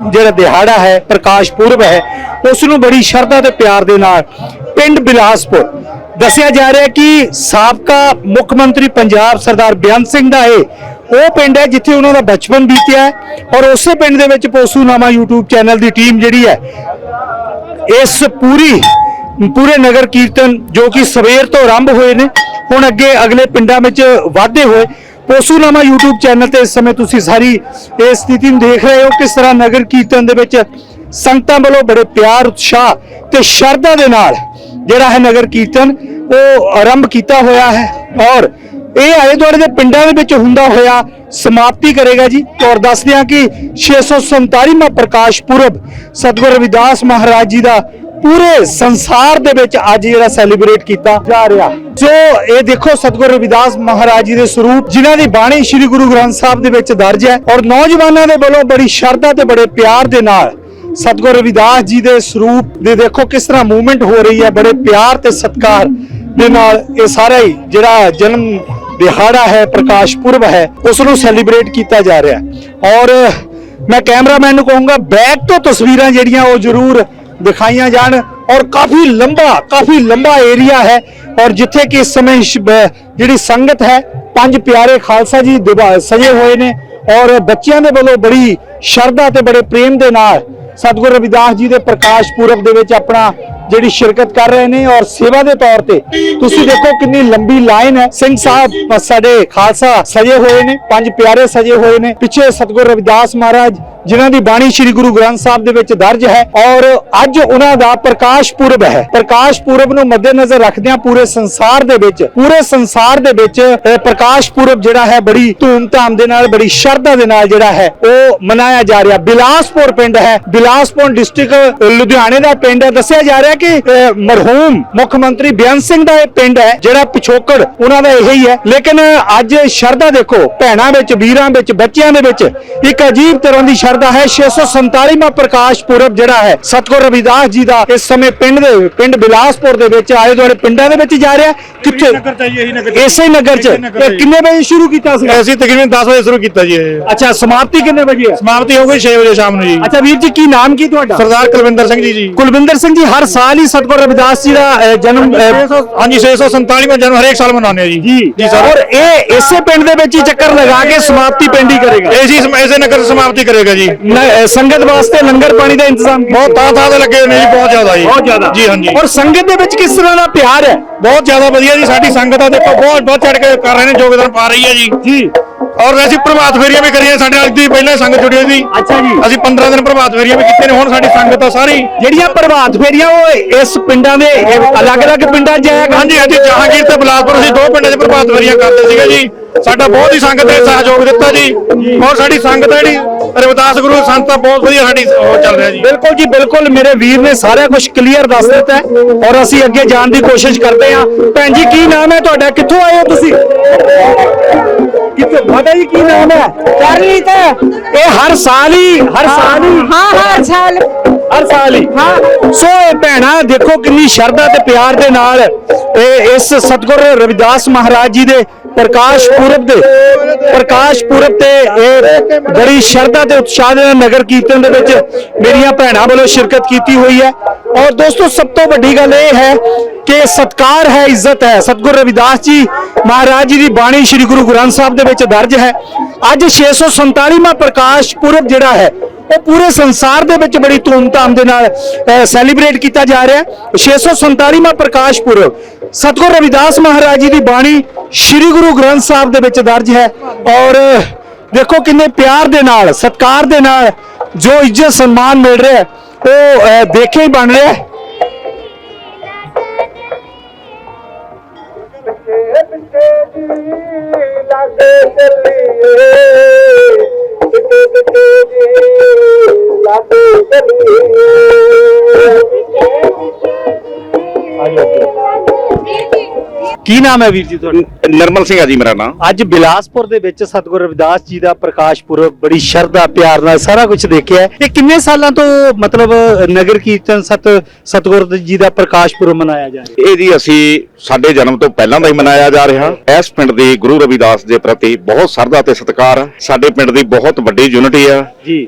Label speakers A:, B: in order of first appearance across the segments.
A: ਜਿਹੜਾ ਦਿਹਾੜਾ ਹੈ, ਪ੍ਰਕਾਸ਼ ਪੁਰਬ ਹੈ, ਉਸ ਨੂੰ ਬੜੀ ਸ਼ਰਧਾ ਤੇ ਪਿਆਰ ਦੇ ਨਾਲ ਪਿੰਡ ਬਿਲਾਸਪੁਰ ਦੱਸਿਆ ਜਾ ਰਿਹਾ ਕਿ ਸਾਬਕਾ ਮੁੱਖ ਮੰਤਰੀ ਪੰਜਾਬ ਸਰਦਾਰ ਬੇਅੰਤ ਸਿੰਘ ਦਾ ਇਹ, ਉਹ ਪਿੰਡ ਹੈ ਜਿੱਥੇ ਉਹਨਾਂ ਦਾ ਬਚਪਨ ਬੀਤਿਆ ਹੈ ਔਰ ਉਸੇ ਪਿੰਡ ਦੇ ਵਿੱਚ ਪੋਸੂਨਾਮਾ YouTube ਚੈਨਲ ਦੀ ਟੀਮ ਜਿਹੜੀ ਹੈ, ਇਸ ਪੂਰੀ, ਪੂਰੇ ਨਗਰ ਕੀਰਤਨ ਜੋ ਕਿ ਸਵੇਰ ਤੋਂ ਆਰੰਭ ਹੋਏ ਨੇ, ਹੁਣ ਅੱਗੇ ਅਗਲੇ ਪਿੰਡਾਂ ਵਿੱਚ ਵਾਧੇ ਹੋਏ। ਪੋਸੂਨਾਮਾ YouTube ਚੈਨਲ ਤੇ ਇਸ ਸਮੇਂ ਤੁਸੀਂ ਸਾਰੀ ਇਸ ਸਥਿਤੀ ਨੂੰ ਦੇਖ ਰਹੇ ਹੋ। ਕਿਸ ਤਰ੍ਹਾਂ ਨਗਰ ਕੀਰਤਨ ਦੇ ਵਿੱਚ ਸੰਗਤਾਂ ਵੱਲੋਂ ਬੜੇ ਪਿਆਰ, ਉਤਸ਼ਾਹ ਤੇ ਸ਼ਰਧਾ ਦੇ ਨਾਲ ਜਿਹੜਾ ਹੈ ਨਗਰ ਕੀਰਤਨ ਉਹ ਆਰੰਭ ਕੀਤਾ ਹੋਇਆ ਹੈ ਔਰ ਇਹ ਆਲੇ ਦੁਆਲੇ ਦੇ ਪਿੰਡਾਂ ਦੇ ਵਿੱਚ ਹੁੰਦਾ ਹੋਇਆ ਸਮਾਪਤੀ ਕਰੇਗਾ ਜੀ। ਔਰ ਦੱਸਦੇ ਹਾਂ ਕਿ 647ਵਾਂ ਪ੍ਰਕਾਸ਼ ਪੁਰਬ ਸਤਿਗੁਰ ਰਵਿਦਾਸ ਮਹਾਰਾਜ ਜੀ ਦਾ ਪੂਰੇ ਸੰਸਾਰ ਦੇ ਵਿੱਚ ਅੱਜ ਜਿਹੜਾ ਸੈਲੀਬ੍ਰੇਟ ਕੀਤਾ ਜਾ ਰਿਹਾ। ਜੋ ਇਹ ਦੇਖੋ ਸਤਿਗੁਰ ਰਵਿਦਾਸ ਮਹਾਰਾਜ ਜੀ ਦੇ ਸਰੂਪ, ਜਿਨ੍ਹਾਂ ਦੀ ਬਾਣੀ ਸ੍ਰੀ ਗੁਰੂ ਗ੍ਰੰਥ ਸਾਹਿਬ ਦੇ ਵਿੱਚ ਦਰਜ ਹੈ ਔਰ ਨੌਜਵਾਨਾਂ ਦੇ ਵੱਲੋਂ ਬੜੀ ਸ਼ਰਧਾ ਤੇ ਬੜੇ ਪਿਆਰ ਦੇ ਨਾਲ ਸਤਿਗੁਰ ਰਵਿਦਾਸ ਜੀ ਦੇ ਸਰੂਪ ਦੇ ਦੇਖੋ ਕਿਸ ਤਰ੍ਹਾਂ ਮੂਵਮੈਂਟ ਹੋ ਰਹੀ ਹੈ, ਬੜੇ ਪਿਆਰ ਤੇ ਸਤਿਕਾਰ ਦੇ ਨਾਲ ਇਹ ਸਾਰਾ ਹੀ ਜਿਹੜਾ ਜਨਮ ਦਿਹਾੜਾ ਹੈ, ਪ੍ਰਕਾਸ਼ ਪੁਰਬ ਹੈ, ਉਸ ਨੂੰ ਸੈਲੀਬ੍ਰੇਟ ਕੀਤਾ ਜਾ ਰਿਹਾ ਹੈ। ਔਰ ਮੈਂ ਕੈਮਰਾਮੈਨ ਨੂੰ ਕਹੂੰਗਾ ਬੈਕ ਤੋਂ ਤਸਵੀਰਾਂ ਜਿਹੜੀਆਂ ਉਹ ਜ਼ਰੂਰ ਦਿਖਾਈਆਂ ਜਾਣ ਔਰ ਕਾਫੀ ਲੰਬਾ ਕਾਫੀ ਲੰਬਾ ਏਰੀਆ ਹੈ ਔਰ ਜਿੱਥੇ ਕਿ ਇਸ ਸਮੇਂ ਜਿਹੜੀ ਸੰਗਤ ਹੈ, ਪੰਜ ਪਿਆਰੇ ਖਾਲਸਾ ਜੀ ਸਜੇ ਹੋਏ ਨੇ ਔਰ ਬੱਚਿਆਂ ਦੇ ਵੱਲੋਂ ਬੜੀ ਸ਼ਰਧਾ ਤੇ ਬੜੇ ਪ੍ਰੇਮ ਦੇ ਨਾਲ ਸਤਿਗੁਰੂ ਰਵਿਦਾਸ ਜੀ ਦੇ ਪ੍ਰਕਾਸ਼ ਪੁਰਬ ਦੇ ਵਿੱਚ ਆਪਣਾ ਜਿਹੜੀ ਸ਼ਿਰਕਤ ਕਰ ਰਹੇ ਨੇ ਔਰ ਸੇਵਾ ਦੇ ਤੌਰ ਤੇ ਤੁਸੀਂ ਦੇਖੋ ਕਿੰਨੀ ਲੰਬੀ ਲਾਈਨ ਹੈ। ਸਿੰਘ ਸਾਹਿਬ ਸਾਡੇ ਖਾਲਸਾ ਸਜੇ ਹੋਏ ਨੇ, ਪੰਜ ਪਿਆਰੇ ਸਜੇ ਹੋਏ ਨੇ। ਪਿੱਛੇ ਸਤਿਗੁਰ ਰਵਿਦਾਸ ਮਹਾਰਾਜ ਜਿਨ੍ਹਾਂ ਦੀ ਬਾਣੀ ਸ੍ਰੀ ਗੁਰੂ ਗ੍ਰੰਥ ਸਾਹਿਬ ਦੇ ਵਿੱਚ ਦਰਜ ਹੈ ਔਰ ਅੱਜ ਉਹਨਾਂ ਦਾ ਪ੍ਰਕਾਸ਼ ਪੁਰਬ ਹੈ। ਪ੍ਰਕਾਸ਼ ਪੁਰਬ ਨੂੰ ਮੱਦੇਨਜ਼ਰ ਰੱਖਦਿਆਂ ਪੂਰੇ ਸੰਸਾਰ ਦੇ ਵਿੱਚ, ਪੂਰੇ ਸੰਸਾਰ ਦੇ ਵਿੱਚ ਪ੍ਰਕਾਸ਼ ਪੁਰਬ ਜਿਹੜਾ ਹੈ ਬੜੀ ਧੂਮ ਧਾਮ ਦੇ ਨਾਲ, ਬੜੀ ਸ਼ਰਧਾ ਦੇ ਨਾਲ ਜਿਹੜਾ ਹੈ, ਉਹ ਮਨਾਇਆ ਜਾ ਰਿਹਾ। ਬਿਲਾਸਪੁਰ ਪਿੰਡ ਹੈ। ਬਿਲਾਸਪੁਰ ਡਿਸਟ੍ਰਿਕਟ ਲੁਧਿਆਣੇ ਦਾ ਪਿੰਡ ਹੈ। ਦੱਸਿਆ ਜਾ ਰਿਹਾ ਕਿ ਮਰਹੂਮ ਮੁੱਖ ਮੰਤਰੀ ਬੇਅੰਤ ਸਿੰਘ ਦਾ ਇਹ ਪਿੰਡ ਹੈ, ਜਿਹੜਾ ਪਿਛੋਕੜ ਉਹਨਾਂ ਦਾ ਇਹੀ ਹੈ। ਲੇਕਿਨ ਅੱਜ ਸ਼ਰਧਾ ਦੇਖੋ, ਭੈਣਾਂ ਵਿੱਚ, ਵੀਰਾਂ ਵਿੱਚ, ਬੱਚਿਆਂ ਦੇ ਵਿੱਚ ਇੱਕ ਅਜੀਬ ਤਰ੍ਹਾਂ ਦੀ ਸ਼ਰਧਾ ਹੈ। 647ਵਾਂ ਪ੍ਰਕਾਸ਼ ਪੁਰਬ ਜਿਹੜਾ ਹੈ ਸਤਗੁਰ ਰਵਿਦਾਸ ਜੀ ਦਾ ਇਸ ਸਮੇਂ ਪਿੰਡ ਦੇ ਪਿੰਡ ਬਿਲਾਸਪੁਰ ਦੇ ਵਿੱਚ ਆਲੇ ਦੁਆਲੇ ਪਿੰਡਾਂ ਦੇ ਵਿੱਚ ਜਾ ਰਿਹਾ। ਕਿੱਥੇ?
B: ਨਗਰ ਇਹੀ ਨਗਰ।
A: ਇਸੇ ਨਗਰ ਚ। ਇਹ ਕਿੰਨੇ ਵਜੇ ਸ਼ੁਰੂ ਕੀਤਾ ਸੀ
B: ਅਸੀਂ ਤਕਰੀਬਨ 10 ਵਜੇ ਸ਼ੁਰੂ ਕੀਤਾ ਜੀ ਇਹ।
A: ਅੱਛਾ ਸਮਾਪਤੀ ਕਿੰਨੇ ਵਜੇ ਹੈ?
B: ਸਮਾਪਤੀ ਹੋ ਗਈ 6 ਵਜੇ ਸ਼ਾਮ ਨੂੰ ਜੀ।
A: ਅੱਛਾ ਵੀਰ ਜੀ ਕੀ ਨਾਮ ਕੀ ਤੁਹਾਡਾ?
B: ਸਰਦਾਰ ਕੁਲਵਿੰਦਰ ਸਿੰਘ ਜੀ ਜੀ।
A: ਕੁਲਵਿੰਦਰ ਸਿੰਘ ਜੀ ਹਰ ਸਾਲ ਹੀ ਸਤਗੁਰ ਰਵਿਦਾਸ ਜੀ ਦਾ ਜਨਮ
B: ਹਾਂਜੀ 647ਵਾਂ ਜਨਮ ਹਰੇਕ ਸਾਲ ਮਨਾਉਂਦੇ ਆ ਜੀ।
A: ਜੀ।
B: ਸਰ।
A: ਔਰ ਇਹ ਇਸੇ ਪਿੰਡ ਦੇ ਵਿੱਚ ਹੀ ਚੱਕਰ ਲਗਾ ਕੇ ਸਮਾਪਤੀ ਪਿੰਡ ਹੀ ਕਰੇਗਾ।
B: ਇਹ ਜੀ ਇਸੇ ਨਗਰ ਸਮਾਪਤੀ ਕਰੇਗਾ ਜੀ।
A: ਨ- ਸੰਗਤ ਵਾਸਤੇ ਲੰਗਰ ਪਾਣੀ ਦਾ ਇੰਤਜ਼ਾਮ।
B: ਬਹੁਤ ਥਾਂ ਥਾਂ ਤੇ ਲੱਗੇ ਨੇ ਜੀ ਬਹੁਤ ਜ਼ਿਆਦਾ ਜੀ।
A: ਬਹੁਤ ਜ਼ਿਆਦਾ।
B: ਜੀ ਹਾਂਜੀ।
A: ਔਰ ਸੰਗਤ ਦੇ ਵਿੱਚ ਕਿਸ ਤਰ੍ਹਾਂ ਦਾ ਪਿਆਰ ਹੈ?
B: ਬਹੁਤ ਜ਼ਿਆਦਾ ਵਧੀਆ ਜੀ ਸਾਡੀ ਸੰਗਤ ਆ ਦੇਖੋ ਬਹੁਤ ਬਹੁਤ ਚੜ ਕੇ ਕਰ ਰਹੇ ਨੇ ਯੋਗਦਾਨ ਪਾ ਰਹੀ ਹੈ ਜੀ।
A: ਜੀ।
B: ਔਰ ਅਸੀਂ ਪ੍ਰਭਾਤ ਫੇਰੀਆਂ ਵੀ ਕਰੀਆਂ ਸਾਡੇ ਨਾਲ ਦੀ ਪਹਿਲਾਂ ਸੰਗਤ ਜੁੜੀ ਹੋਈ ਸੀ।
A: ਅੱਛਾ ਜੀ।
B: ਅਸੀਂ 15 ਦਿਨ ਪ੍ਰਭਾਤ ਫੇਰੀਆਂ ਵੀ ਕੀਤੀਆਂ ਨੇ ਹੁਣ ਸਾਡੀ ਸੰਗਤ ਆ ਸਾਰੀ।
A: ਜਿਹੜੀਆਂ ਪ੍ਰਭਾਤ ਫੇਰੀਆਂ ਉਹ ਇਸ ਪਿੰਡਾਂ ਦੇ ਅਲੱਗ-ਅਲੱਗ ਪਿੰਡਾਂ 'ਚ ਜਾਇਆ ਕਰ
B: ਹਾਂਜੀ ਹਾਂਜੀ ਜਹਾਂਗੀਰ ਤੇ ਬਲਾਸਪੁਰ ਅਸੀਂ ਦੋ ਪਿੰਡਾਂ 'ਚ ਪ੍ਰਭਾਤ ਫੇਰੀਆਂ ਕਰਦੇ ਸੀਗੇ ਜੀ। ਸਾਡਾ ਬਹੁਤ ਹੀ ਸੰਗਤ ਨੇ ਸਹਿਯੋਗ ਦਿੱਤਾ ਜੀ। ਔਰ ਸਾਡੀ ਸੰਗਤ ਹੈ ਜਿਹੜੀ ਰਵਿਦਾਸ ਗੁਰੂ ਸੰਤ ਬਹੁਤ ਵਧੀਆ ਸਾਡੀ ਉਹ ਚੱਲ ਰਿਹਾ ਜੀ।
A: ਬਿਲਕੁਲ ਜੀ ਬਿਲਕੁਲ। ਮੇਰੇ ਵੀਰ ਨੇ ਸਾਰਾ ਕੁਝ ਕਲੀਅਰ ਦੱਸ ਦਿੱਤਾ ਹੈ ਔਰ ਅਸੀਂ ਅੱਗੇ ਜਾਣ ਦੀ ਕੋਸ਼ਿਸ਼ ਕਰਦੇ ਹਾਂ। ਭੈਣ ਜੀ ਕੀ ਨਾਮ ਹੈ ਤੁਹਾਡਾ? ਕਿੱਥੋਂ ਆਏ ਹੋ ਤੁਸੀਂ? ਕਿੱਥੋਂ ਮਾਤਾ ਜੀ ਕੀ ਨਾਮ ਹੈ?
C: ਕਰਲੀ ਤੇ
A: ਇਹ ਹਰ ਸਾਲ ਹੀ ਹਰ ਸਾਲ ਹੀ
C: ਹਾਂ ਹਰ ਸਾਲ।
A: ਹਰ ਸਾਲ ਹੀ।
C: ਹਾਂ।
A: ਸੋ ਇਹ ਭੈਣਾ ਦੇਖੋ ਕਿੰਨੀ ਸ਼ਰਧਾ ਤੇ ਪਿਆਰ ਦੇ ਨਾਲ ਇਹ ਇਸ ਸਤਗੁਰ ਰਵਿਦਾਸ ਮਹਾਰਾਜ ਜੀ ਦੇ ਪ੍ਰਕਾਸ਼ ਪੁਰਬ ਦੇ, ਪ੍ਰਕਾਸ਼ ਪੁਰਬ ਤੇ ਇਹ ਬੜੀ ਸ਼ਰਧਾ ਤੇ ਉਤਸ਼ਾਹ ਦੇ ਨਾਲ ਨਗਰ ਕੀਰਤਨ ਦੇ ਵਿੱਚ ਮੇਰੀਆਂ ਭੈਣਾਂ ਵੱਲੋਂ ਸ਼ਿਰਕਤ ਕੀਤੀ ਹੋਈ ਹੈ। ਔਰ ਦੋਸਤੋ, ਸਭ ਤੋਂ ਵੱਡੀ ਗੱਲ ਇਹ ਹੈ ਕਿ ਸਤਕਾਰ ਹੈ, ਇੱਜ਼ਤ ਹੈ। ਸਤਗੁਰ ਰਵਿਦਾਸ ਜੀ ਮਹਾਰਾਜ ਜੀ ਦੀ ਬਾਣੀ ਸ੍ਰੀ ਗੁਰੂ ਗ੍ਰੰਥ ਸਾਹਿਬ ਦੇ ਵਿੱਚ ਦਰਜ ਹੈ। ਅੱਜ 647ਵਾਂ ਪ੍ਰਕਾਸ਼ ਪੁਰਬ ਜਿਹੜਾ ਹੈ ਉਹ ਪੂਰੇ ਸੰਸਾਰ ਦੇ ਵਿੱਚ ਬੜੀ ਧੂਮਧਾਮ ਦੇ ਨਾਲ ਸੈਲੀਬ੍ਰੇਟ ਕੀਤਾ ਜਾ ਰਿਹਾ ਹੈ। 647ਵਾਂ ਪ੍ਰਕਾਸ਼ ਪੁਰਬ। ਸਤਗੁਰ ਰਵਿਦਾਸ ਮਹਾਰਾਜ ਜੀ ਦੀ ਬਾਣੀ ਸ੍ਰੀ ਗੁਰੂ ਗ੍ਰੰਥ ਸਾਹਿਬ ਦੇ ਵਿੱਚ ਦਰਜ ਹੈ। ਔਰ ਦੇਖੋ ਕਿੰਨੇ ਪਿਆਰ ਦੇ ਨਾਲ ਸਤਕਾਰ ਦੇ ਨਾਲ ਜੋ ਇੱਜ਼ਤ ਸਨਮਾਨ ਮਿਲ ਰਿਹਾ ਉਹ ਅਹ, ਦੇਖੇ ਹੀ ਬਣ ਰਿਹਾ ਹੈ ਕੀ ਨਾਮ ਹੈ ਵੀਰ ਜੀ ਤੁਹਾਡਾ
C: ਨਿਰਮਲ ਸਿੰਘ ਆ ਜੀ ਮੇਰਾ ਨਾਮ
A: ਅੱਜ ਬਿਲਾਸਪੁਰ ਦੇ ਵਿੱਚ ਸਤਿਗੁਰੂ ਰਵਿਦਾਸ ਜੀ ਦਾ ਪ੍ਰਕਾਸ਼ ਪੁਰਬ ਬੜੀ ਸ਼ਰਧਾ ਪਿਆਰ ਨਾਲ ਸਾਰਾ ਕੁਝ ਦੇਖਿਆ ਹੈ। ਇਹ ਕਿੰਨੇ ਸਾਲਾਂ ਤੋਂ ਮਤਲਬ ਨਗਰ ਕੀਰਤਨ ਸਤ ਸਤਿਗੁਰੂ ਜੀ ਦਾ ਪ੍ਰਕਾਸ਼ ਪੁਰਬ ਮਨਾਇਆ ਜਾ ਰਿਹਾ
C: ਇਹ ਜੀ ਅਸੀਂ ਸਾਡੇ ਜਨਮ ਤੋਂ ਪਹਿਲਾਂ ਦਾ ਹੀ ਮਨਾਇਆ ਜਾ ਰਿਹਾ ਇਸ ਪਿੰਡ ਦੀ ਗੁਰੂ ਰਵਿਦਾਸ ਦੇ ਪ੍ਰਤੀ ਬਹੁਤ ਸਰਦਾ ਤੇ ਸਤਿਕਾਰ। ਸਾਡੇ ਪਿੰਡ ਦੀ ਬਹੁਤ ਵੱਡੀ ਯੂਨਿਟੀ ਆ।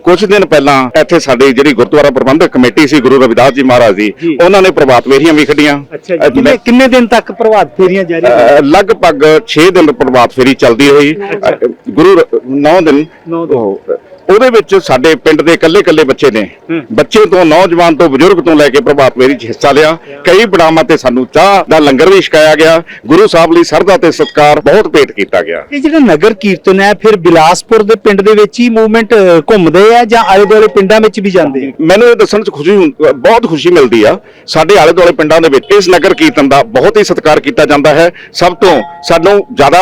C: ਕੁਝ ਦਿਨ ਪਹਿਲਾਂ ਇੱਥੇ ਸਾਡੀ ਜਿਹੜੀ ਗੁਰਦੁਆਰਾ ਪ੍ਰਬੰਧਕ ਕਮੇਟੀ ਸੀ ਗੁਰੂ ਰਵਿਦਾਸ ਜੀ ਮਹਾਰਾਜ ਦੀ। ਉਹਨਾਂ ਨੇ ਪ੍ਰਭਾਤ ਫੇਰੀਆਂ ਵੀ
A: ਕਿੰਨੇ ਕਿੰਨੇ ਦਿਨ ਤੱਕ ਪ੍ਰਭਾਤ ਫੇਰੀਆਂ ਜਾਰੀ
C: ਲਗਭਗ 6 ਦਿਨ ਪ੍ਰਭਾਤ ਫੇਰੀ ਚੱਲਦੀ। ਅ, ਗੁਰੂ 9 ਦਿਨ
A: ਨੌਂ ਦਿਨ।
C: ਉਹ, ਉਹਦੇ ਵਿੱਚ ਸਾਡੇ ਪਿੰਡ ਦੇ ਇਕੱਲੇ-ਇਕੱਲੇ ਬੱਚੇ ਨੇ। ਬੱਚੇ ਤੋਂ ਨੌਜਵਾਨ ਤੋਂ ਬਜ਼ੁਰਗ ਤੋਂ ਲੈ ਕੇ ਪ੍ਰਭਾਤ ਫੇਰੀ 'ਚ ਹਿੱਸਾ ਲਿਆ। ਕਈ ਬੜਾਵਾਂ ਤੇ ਸਾਨੂੰ ਚਾਹ ਦਾ ਲੰਗਰ ਵੀ ਛਕਾਇਆ ਗਿਆ। ਗੁਰੂ ਸਾਹਿਬ ਲਈ ਸਰਦਾ ਤੇ ਸਤਿਕਾਰ ਬਹੁਤ ਭੇਟ ਕੀਤਾ ਗਿਆ।
A: ਇਹ ਜਿਹੜਾ ਨਗਰ ਕੀਰਤਨ ਹੈ ਫਿਰ ਬਿਲਾਸਪੁਰ ਦੇ ਪਿੰਡ ਦੇ ਵਿੱਚ ਹੀ ਮੂਵਮੈਂਟ ਘੁੰਮਦੇ ਆ ਜਾਂ ਆਲੇ ਦੁਆਲੇ ਪਿੰਡਾਂ ਵਿੱਚ ਵੀ ਜਾਂਦੇ ਆ?
C: ਮੈਨੂੰ ਇਹ ਦੱਸਣ 'ਚ ਖੁਸ਼ੀ ਬਹੁਤ ਖੁਸ਼ੀ ਮਿਲਦੀ ਆ। ਸਾਡੇ ਆਲੇ ਦੁਆਲੇ ਪਿੰਡਾਂ ਦੇ ਵਿੱਚ ਇਸ ਨਗਰ ਕੀਰਤਨ ਦਾ ਬਹੁਤ ਹੀ ਸਤਿਕਾਰ ਕੀਤਾ ਜਾਂਦਾ ਹੈ। ਸਭ ਤੋਂ ਸਾਨੂੰ ਜ਼ਿਆਦਾ